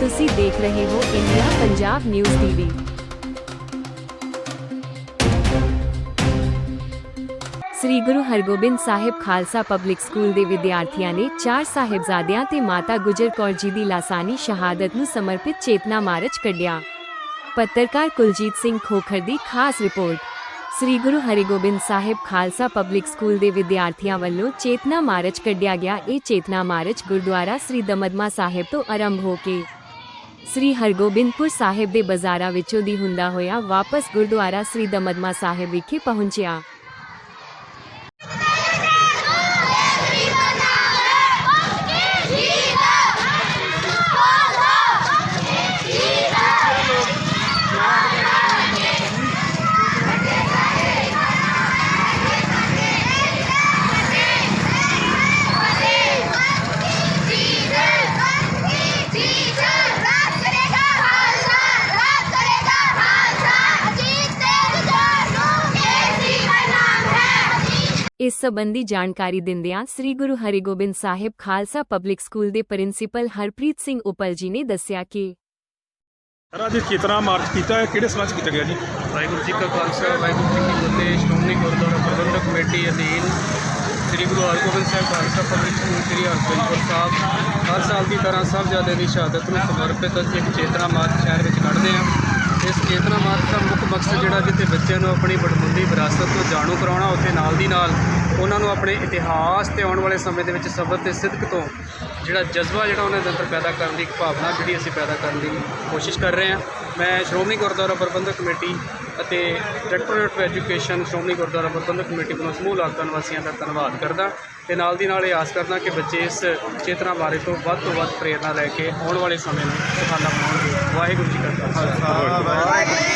ਤੁਸੀਂ ਦੇਖ ਰਹੇ ਹੋ India Punjab news TV Shri Guru Hargobind Sahib Khalsa public school ਦੇ ਵਿਦਿਆਰਥੀਆਂ ਨੇ ਚਾਰ ਸਾਹਿਬਜ਼ਾਦਿਆਂ ਤੇ ਮਾਤਾ ਗੁਜਰ ਕੌਰ ਜੀ ਦੀ ਲਾਸਾਨੀ ਸ਼ਹਾਦਤ ਨੂੰ ਸਮਰਪਿਤ ਚੇਤਨਾ ਮਾਰਚ ਕੱਢਿਆ ਪੱਤਰਕਾਰ ਕੁਲਜੀਤ ਸਿੰਘ ਖੋਖਰ ਦੀ ਖਾਸ report Shri Guru Hargobind Sahib Khalsa public school ਦੇ ਵਿਦਿਆਰਥੀਆਂ ਵੱਲੋਂ ਚੇਤਨਾ ਮਾਰਚ ਕੱਢਿਆ ਗਿਆ ਇਹ ਚੇਤਨਾ ਮਾਰਚ ਗੁਰਦੁਆਰਾ ਸ੍ਰੀ ਦਮਦਮਾ ਸਾਹਿਬ ਤੋਂ ਆਰੰਭ ਹੋ ਕੇ ਸ੍ਰੀ ਹਰਗੋਬਿੰਦਪੁਰ ਸਾਹਿਬ ਦੇ ਬਾਜ਼ਾਰਾਂ ਵਿੱਚੋਂ ਦੀ ਹੁੰਦਾ ਹੋਇਆ ਵਾਪਸ ਗੁਰਦੁਆਰਾ ਸ੍ਰੀ ਦਮਦਮਾ ਸਾਹਿਬ ਵਿਖੇ ਪਹੁੰਚਿਆ। ਇਸ ਸੰਬੰਧੀ ਜਾਣਕਾਰੀ ਦਿੰਦਿਆਂ ਸ੍ਰੀ ਗੁਰੂ ਹਰਿਗੋਬਿੰਦ ਸਾਹਿਬ ਖਾਲਸਾ ਪਬਲਿਕ ਸਕੂਲ ਦੇ ਪ੍ਰਿੰਸੀਪਲ ਹਰਪ੍ਰੀਤ ਸਿੰਘ ਉਪਲ ਜੀ ਨੇ ਦੱਸਿਆ ਕਿ ਸਰ ਚੇਤਨਾ ਮਾਰਚ ਕੀਤਾ ਹੈ? ਕਿਹੜੇ ਸਮਾਜ ਕੀਤਾ ਗਿਆ ਜੀ? ਵਾਹਿਗੁਰੂ ਜੀ ਕਾ ਖਾਲਸਾ ਵਾਹਿਗੁਰੂ ਜੀ ਕੀ ਫਤਿਹ ਸ਼੍ਰੋਮਣੀ ਗੁਰਦੁਆਰਾ ਪ੍ਰਬੰਧਕ ਕਮੇਟੀ ਅਧੀਨ ਸ੍ਰੀ ਗੁਰੂ ਹਰਗੋਬਿੰਦ ਸਾਹਿਬ ਖਾਲਸਾ ਪਬਲਿਕ ਸਕੂਲ ਸ੍ਰੀ ਹਰਗੋਬਿੰਦਪੁਰ ਸਾਹਿਬ। ਹਰ ਸਾਲ ਦੀ ਤਰ੍ਹਾਂ ਸਾਹਿਬਜ਼ਾਦੇ ਦੀ ਸ਼ਹਾਦਤ ਨੂੰ ਸਮਰਪਿਤ ਅਸੀਂ ਇੱਕ ਚੇਤਨਾ ਮਾਰਚ ਸ਼ਹਿਰ ਵਿੱਚ ਕੱਢਦੇ ਹਾਂ। ਇਸ ਚੇਤਨਾ ਮਾਰਚ ਦਾ ਮੁੱਖ ਮਕਸਦ ਜਿਹੜਾ ਜਿੱਥੇ ਬੱਚਿਆਂ ਨੂੰ ਆਪਣੀ ਵਡਮੁੱਲੀ ਵਿਰਾਸਤ ਤੋਂ ਜਾਣੂ ਕਰਾਉਣਾ, ਉੱਥੇ ਨਾਲ ਦੀ ਨਾਲ ਉਹਨਾਂ ਨੂੰ ਆਪਣੇ ਇਤਿਹਾਸ ਤੇ ਆਉਣ ਵਾਲੇ ਸਮੇਂ ਦੇ ਵਿੱਚ ਸਬਰ ਤੇ ਸਿੱਧਕ ਤੋਂ ਜਿਹੜਾ ਜਜ਼ਬਾ ਜਿਹੜਾ ਉਹਨਾਂ ਦੇ ਅੰਦਰ ਪੈਦਾ ਕਰਨ ਦੀ ਇੱਕ ਭਾਵਨਾ ਜਿਹੜੀ ਅਸੀਂ ਪੈਦਾ ਕਰਨ ਦੀ ਕੋਸ਼ਿਸ਼ ਕਰ ਰਹੇ ਹਾਂ। ਮੈਂ ਸ਼੍ਰੋਮਣੀ ਗੁਰਦੁਆਰਾ ਪ੍ਰਬੰਧਕ ਕਮੇਟੀ ਅਤੇ directorate of education Shiromani Gurdwara Prabandhak committee ਵੱਲੋਂ ਸਮੂਹ ਇਲਾਕਾ ਨਿਵਾਸੀਆਂ ਦਾ ਧੰਨਵਾਦ ਕਰਦਾ ਤੇ ਨਾਲ ਦੀ ਨਾਲ ਇਹ ਆਸ ਕਰਦਾ ਕਿ ਬੱਚੇ ਇਸ ਚੇਤਨਾ ਬਾਰੇ ਤੋਂ ਵੱਧ ਤੋਂ ਵੱਧ ਪ੍ਰੇਰਣਾ ਲੈ ਕੇ ਆਉਣ ਵਾਲੇ ਸਮੇਂ ਨੂੰ ਸੁਖਾਲਾ ਬਣਾਉਣਗੇ ਵਾਹਿਗੁਰੂ ਜੀ ਕਾ ਖਾਲਸਾ। ਵਾਹਿਗੁਰੂ ਜੀ ਕੀ ਫਤਿਹ।